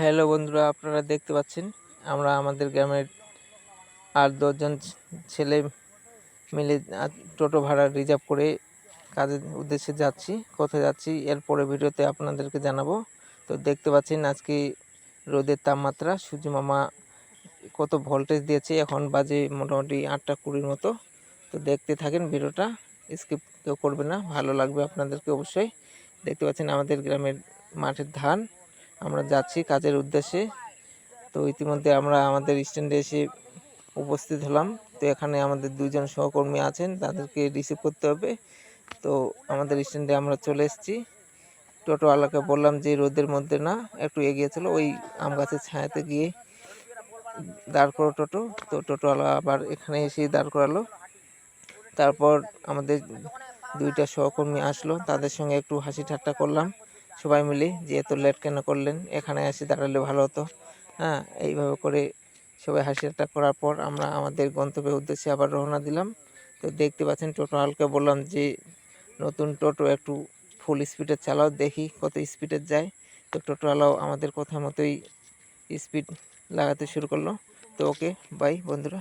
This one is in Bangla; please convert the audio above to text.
হ্যালো বন্ধুরা, আপনারা দেখতে পাচ্ছেন, আমরা আমাদের গ্রামের আর দশজন ছেলে মিলে টোটো ভাড়া রিজার্ভ করে কাজের উদ্দেশ্যে যাচ্ছি, কোথায় যাচ্ছি এর পরে ভিডিওতে আপনাদেরকে জানাব। তো দেখতে পাচ্ছেন, আজকে রোদের তাপমাত্রা, সূর্য মামা কত ভোল্টেজ দিয়েছে, এখন বাজে মোটামুটি আটটা কুড়ির মতো। তো দেখতে থাকেন ভিডিওটা স্কিপ কেউ করবে না, ভালো লাগবে আপনাদেরকে অবশ্যই। দেখতে পাচ্ছেন আমাদের গ্রামের মাঠের ধান আমরা যাচ্ছি কাজের উদ্দেশ্যে। তো ইতিমধ্যে আমরা আমাদের স্ট্যান্ডে এসে উপস্থিত হলাম। তো এখানে আমাদের দুইজন সহকর্মী আছেন, তাদেরকে রিসিভ করতে হবে। তো আমাদের স্ট্যান্ডে আমরা চলে এসেছি। টোটোওয়ালাকে বললাম যে রোদের মধ্যে না, একটু এগিয়ে চলো, ওই আম গাছের ছায়াতে গিয়ে দাঁড় করো টোটো। তো টোটোওয়ালা আবার এখানে এসে দাঁড় করালো। তারপর আমাদের দুইটা সহকর্মী আসলো, তাদের সঙ্গে একটু হাসি ঠাট্টা করলাম। সবাই মিলে যে এত লেট কেন করলেন? এখানে এসে দাঁড়ালে ভালো হতো। হ্যাঁ এইভাবে করে সবাই হাসি ঠাট্টা করার পর আমরা আমাদের গন্তব্যের উদ্দেশ্যে আবার রওনা দিলাম। তো দেখতে পাচ্ছেন টোটো হালকে বললাম যে নতুন টোটো একটু ফুল স্পিডে চালাও, দেখি কত স্পিডে যায়। তো টোটোওয়ালাও আমাদের কথা মতোই স্পিড লাগাতে শুরু করল। তো ওকে বাই বন্ধুরা।